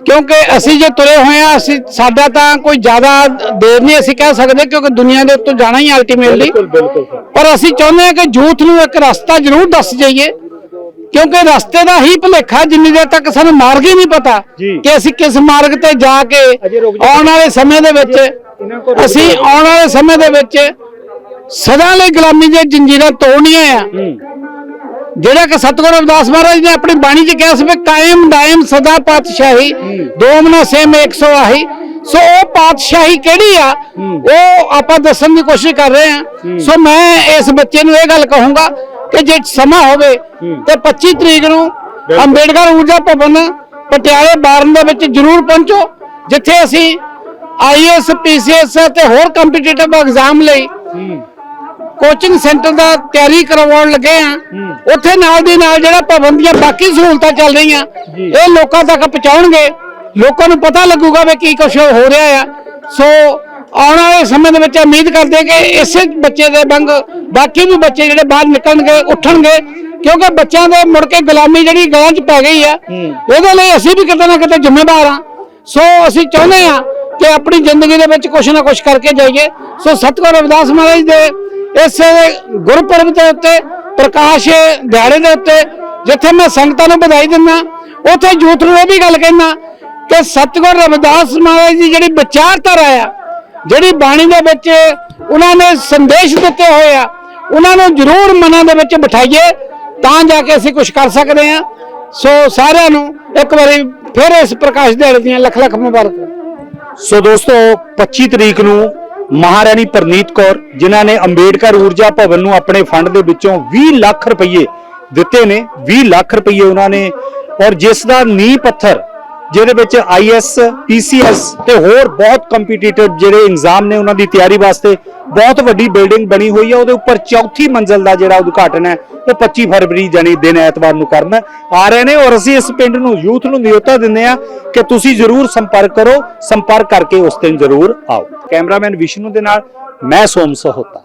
E: ਕਿਉਂਕਿ ਅਸੀਂ ਜੇ ਤੁਰੇ ਹੋਏ ਆ ਅਸੀਂ ਸਾਡਾ ਤਾਂ ਕੋਈ ਜ਼ਿਆਦਾ ਦੇਰ ਨਹੀਂ ਅਸੀਂ ਕਹਿ ਸਕਦੇ ਕਿਉਂਕਿ ਦੁਨੀਆ ਦੇ ਉੱਤੋਂ ਜਾਣਾ ਹੀ ਅਲਟੀਮੇਟਲੀ ਪਰ ਅਸੀਂ ਚਾਹੁੰਦੇ ਹਾਂ ਕਿ ਯੂਥ ਨੂੰ ਇੱਕ ਰਸਤਾ ਜ਼ਰੂਰ ਦੱਸ ਜਾਈਏ। ਕਿਉਂਕਿ ਰਸਤੇ ਦਾ ਹੀ ਭੁਲੇਖਾ ਜਿੰਨੀ ਦੇਰ ਤੱਕ ਸਾਨੂੰ ਮਾਰਗ ਹੀ ਨਹੀਂ ਪਤਾ। ਕਿ ਅਸੀਂ ਕਿਸ ਮਾਰਗ ਤੇ ਜਾ ਕੇ। ਆਉਣ ਵਾਲੇ ਸਮੇਂ ਦੇ ਵਿੱਚ ਅਸੀਂ ਆਉਣ ਵਾਲੇ ਸਮੇਂ ਦੇ ਵਿੱਚ ਸਦਾ ਲਈ ਗੁਲਾਮੀ ਦੀਆਂ ਜੰਜੀਰਾਂ ਤੋੜਨੀਆਂ ਆ। ਜਿਹੜਾ ਕਿ ਸਤਿਗੁਰੂ ਰਵਿਦਾਸ ਮਹਾਰਾਜ ਨੇ ਆਪਣੀ ਬਾਣੀ 'ਚ ਕਿਹਾ ਸੀ ਵੀ ਕਾਇਮ ਦਾਇਮ ਸਦਾ ਪਾਤਸ਼ਾਹੀ ਦੋਮਨਾ ਸੇਮ 100 ਆਹੀ। ਸੋ ਉਹ ਪਾਤਸ਼ਾਹੀ ਕਿਹੜੀ ਆ? ਉਹ ਆਪਾਂ ਦੱਸਣ ਦੀ ਕੋਸ਼ਿਸ਼ ਕਰ ਰਹੇ ਆ। ਸੋ ਮੈਂ ਇਸ ਬੱਚੇ ਨੂੰ ਇਹ ਗੱਲ ਕਹੂੰਗਾ ਕਿ ਜੇ ਸਮਾਂ ਹੋਵੇ ਤੇ 25 ਤਰੀਕ ਨੂੰ ਅੰਬੇਡਕਰ ਊਰਜਾ ਭਵਨ ਪਟਿਆਲੇ ਬਾਰਨ ਦੇ ਵਿੱਚ ਜ਼ਰੂਰ ਪਹੁੰਚੋ ਜਿੱਥੇ ਅਸੀਂ ਆਈਐਸ ਪੀਸੀਐਸ ਤੇ ਹੋਰ ਕੰਪੀਟੀਟਿਵ ਐਗਜ਼ਾਮ ਲਈ ਕੋਚਿੰਗ ਸੈਂਟਰ ਦਾ ਤਿਆਰੀ ਕਰਵਾਉਣ ਲੱਗੇ ਆ। ਉੱਥੇ ਨਾਲ ਦੀ ਨਾਲ ਜਿਹੜਾ ਭਵਨ ਦੀਆਂ ਬਾਕੀ ਸਹੂਲਤਾਂ ਚੱਲ ਰਹੀਆਂ ਇਹ ਲੋਕਾਂ ਤੱਕ ਪਹੁੰਚਾਉਣਗੇ। ਲੋਕਾਂ ਨੂੰ ਪਤਾ ਲੱਗੂਗਾ ਵੀ ਕੀ ਕੁਝ ਹੋ ਰਿਹਾ ਆ। ਸੋ ਆਉਣ ਵਾਲੇ ਸਮੇਂ ਦੇ ਵਿੱਚ ਉਮੀਦ ਕਰਦੇ ਕਿ ਇਸੇ ਬੱਚੇ ਦੇ ਵਾਂਗ ਬਾਕੀ ਵੀ ਬੱਚੇ ਜਿਹੜੇ ਬਾਹਰ ਨਿਕਲਣਗੇ ਉੱਠਣਗੇ। ਕਿਉਂਕਿ ਬੱਚਿਆਂ ਦੇ ਮੁੜ ਕੇ ਗੁਲਾਮੀ ਜਿਹੜੀ ਗਲਾਂ 'ਚ ਪੈ ਗਈ ਆ ਇਹਦੇ ਲਈ ਅਸੀਂ ਵੀ ਕਿਤੇ ਨਾ ਕਿਤੇ ਜ਼ਿੰਮੇਵਾਰ ਆ। ਸੋ ਅਸੀਂ ਚਾਹੁੰਦੇ ਆ ਕਿ ਆਪਣੀ ਜ਼ਿੰਦਗੀ ਦੇ ਵਿੱਚ ਕੁਝ ਨਾ ਕੁਝ ਕਰਕੇ ਜਾਈਏ। ਸੋ ਸਤਿਗੁਰੂ ਰਵਿਦਾਸ ਮਹਾਰਾਜ ਦੇ ਇਸ ਗੁਰਪੁਰਬ ਦੇ ਉੱਤੇ, ਪ੍ਰਕਾਸ਼ ਦਿਹਾੜੇ ਦੇ ਉੱਤੇ, ਜਿੱਥੇ ਮੈਂ ਸੰਗਤਾਂ ਨੂੰ ਵਧਾਈ ਦਿੰਦਾ, ਉੱਥੇ ਜੂਥ ਨੂੰ ਇਹ ਵੀ ਗੱਲ ਕਹਿਣਾ ਕਿ ਸਤਿਗੁਰੂ ਰਵਿਦਾਸ ਮਹਾਰਾਜ ਦੀ ਜਿਹੜੀ ਵਿਚਾਰਧਾਰਾ ਆ, ਜਿਹੜੀ ਬਾਣੀ ਦੇ ਵਿੱਚ ਉਹਨਾਂ ਨੇ ਸੰਦੇਸ਼ ਦਿੱਤੇ ਹੋਏ ਆ, ਉਹਨਾਂ ਨੂੰ ਜ਼ਰੂਰ ਮਨਾਂ ਦੇ ਵਿੱਚ ਬਿਠਾਈਏ, ਤਾਂ ਜਾ ਕੇ ਅਸੀਂ ਕੁਝ ਕਰ ਸਕਦੇ ਆ ਸੋ ਸਾਰਿਆਂ ਨੂੰ ਇੱਕ ਵਾਰੀ ਫਿਰ ਇਸ ਪ੍ਰਕਾਸ਼ ਦਿਹਾੜੇ ਦੀਆਂ ਲੱਖ ਲੱਖ ਮੁਬਾਰਕਾਂ।
A: ਸੋ ਦੋਸਤੋ 25 ਤਰੀਕ ਨੂੰ ਮਹਾਰਾਣੀ ਪ੍ਰਨੀਤ ਕੌਰ, ਜਿਨ੍ਹਾਂ ਨੇ ਅੰਬੇਡਕਰ ਊਰਜਾ ਭਵਨ ਨੂੰ ਆਪਣੇ ਫੰਡ ਦੇ ਵਿੱਚੋਂ 20 ਲੱਖ ਰੁਪਏ ਦਿੱਤੇ ਨੇ 20 ਲੱਖ ਰੁਪਏ ਉਹਨਾਂ ਨੇ ਔਰ ਜਿਸ ਦਾ ਨੀਂਹ ਪੱਥਰ ਜਿਹਦੇ ਵਿੱਚ ਆਈਐਸ ਪੀਸੀਐਸ ਤੇ ਹੋਰ ਬਹੁਤ ਕੰਪੀਟੀਟਿਵ ਜਿਹੜੇ ਐਗਜ਼ਾਮ ਨੇ ਉਹਨਾਂ ਦੀ ਤਿਆਰੀ ਵਾਸਤੇ, ਬਹੁਤ ਵੱਡੀ ਬਿਲਡਿੰਗ ਬਣੀ ਹੋਈ ਹੈ ਉਹਦੇ ਉੱਪਰ ਚੌਥੀ ਮੰਜ਼ਲ ਦਾ ਜਿਹੜਾ ਉਦਘਾਟਨ ਹੈ, ਉਹ 25 ਫਰਵਰੀ ਜਾਨੀ ਦਿਨ ਐਤਵਾਰ ਨੂੰ ਕਰਨਾ। ਆ ਰਹੇ ਨੇ ਔਰ ਅਸੀਂ ਇਸ ਪਿੰਡ ਨੂੰ ਯੂਥ ਨੂੰ ਨਿਯੋਤਾ ਦਿੰਦੇ ਆ ਕਿ ਤੁਸੀਂ ਜ਼ਰੂਰ ਸੰਪਰਕ ਕਰੋ, ਸੰਪਰਕ ਕਰਕੇ ਉਸ ਦਿਨ ਜ਼ਰੂਰ ਆਓ। ਕੈਮਰਾਮੈਨ ਵਿਸ਼ਨੂੰ ਦੇ ਨਾਲ, ਮੈਂ ਸੋਮ ਸਹੋਤਾ।